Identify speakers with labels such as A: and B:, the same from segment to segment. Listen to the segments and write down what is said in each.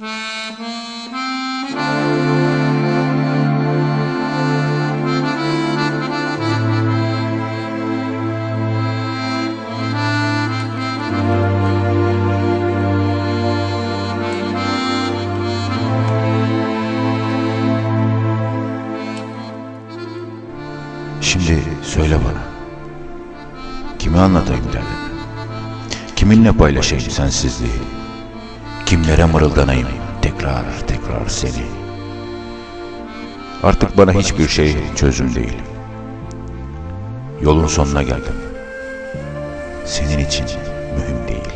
A: Şimdi söyle bana. Kime anlatayım derdimi? Kiminle paylaşayım sensizliği? Kimlere mırıldanayım tekrar tekrar seni? Artık bana hiçbir şey çözüm değil. Yolun sonuna geldim. Senin için mühim değil.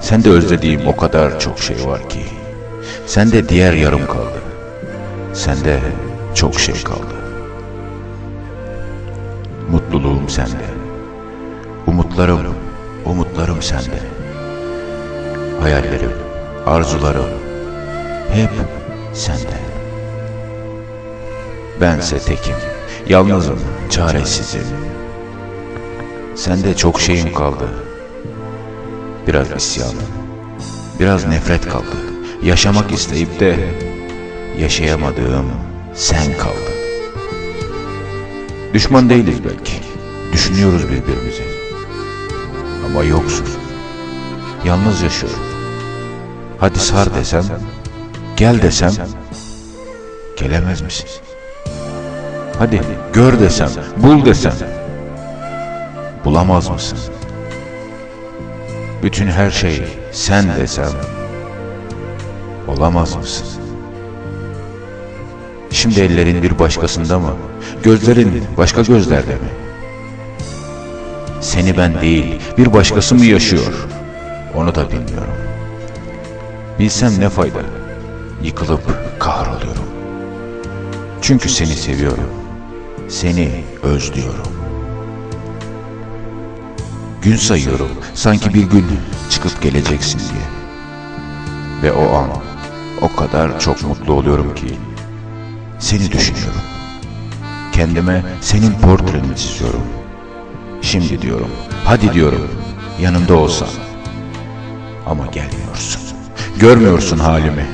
A: Sende özlediğim o kadar çok şey var ki. Sende diğer yarım kaldı. Sende çok şey kaldı. Mutluluğum sende. Umutlarım, umutlarım sende. Hayallerim, arzularım hep sende. Bense tekim, yalnızım, çaresizim. Sende çok şeyim kaldı. Biraz isyan, biraz nefret kaldı. Yaşamak isteyip de yaşayamadığım sen kaldın. Düşman değiliz belki. Düşünüyoruz birbirimizi. Ama yoksun. Yalnız yaşıyorum. Hadi sar desem, gel desem, gelemez misin? Hadi gör desem, bul desem, bulamaz mısın? Bütün her şey sen desem, olamaz mısın? Şimdi ellerin bir başkasında mı? Gözlerin başka gözlerde mi? Seni ben değil, bir başkası mı yaşıyor? Onu da bilmiyorum. Bilsem ne fayda? Yıkılıp kahroluyorum. Çünkü seni seviyorum. Seni özlüyorum. Gün sayıyorum, sanki bir gün çıkıp geleceksin diye. Ve o an o kadar çok mutlu oluyorum ki seni düşünüyorum. Kendime senin portreni çiziyorum. Şimdi diyorum, hadi diyorum, yanımda olsan. Ama gelmiyorsun. Görmüyorsun halimi.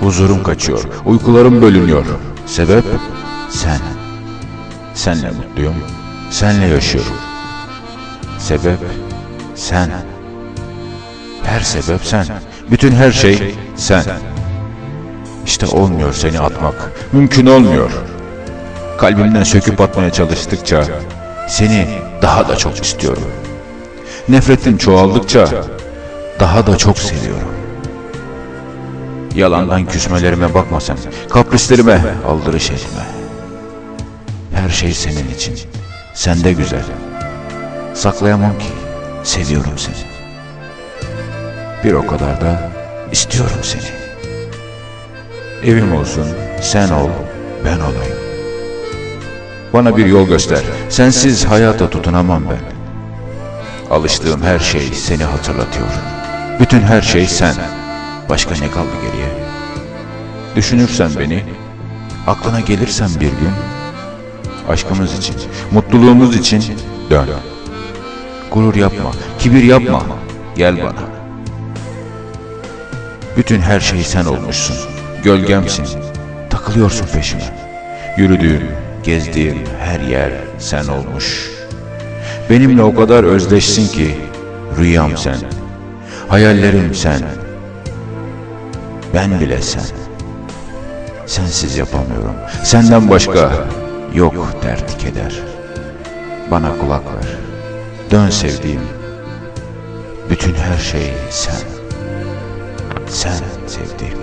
A: Huzurum kaçıyor, uykularım bölünüyor. Sebep sen. Senle mutluyum, senle yaşıyorum. Sebep sen. Her sebep sen. Bütün her şey sen. İşte olmuyor seni atmak. Mümkün olmuyor. Kalbimden söküp atmaya çalıştıkça seni daha da çok istiyorum. Nefretin çoğaldıkça daha da çok seviyorum. Yalandan küsmelerime bakma sen. Kaprislerime aldırış etme. Her şey senin için. Sende güzel. Saklayamam ki. Seviyorum seni. Bir o kadar da istiyorum seni. Evim olsun, sen ol, ben olayım. Bana bir yol göster. Sensiz hayata tutunamam ben. Alıştığım her şey seni hatırlatıyor. Bütün her şey sen. Başka ne kaldı geriye? Düşünürsen beni, aklına gelirsen bir gün, aşkımız için, mutluluğumuz için dön. Gurur yapma, kibir yapma, gel bana. Bütün her şey sen olmuşsun. Gölgemsin. Takılıyorsun peşime. Yürüdüğüm, gezdiğim her yer sen olmuş. Benimle o kadar özleşsin ki rüyam sen. Hayallerim sen. Ben bile sen. Sensiz yapamıyorum. Senden başka yok dert keder. Bana kulak ver. Dön sevdiğim. Bütün her şey sen. Sen sevdiğim.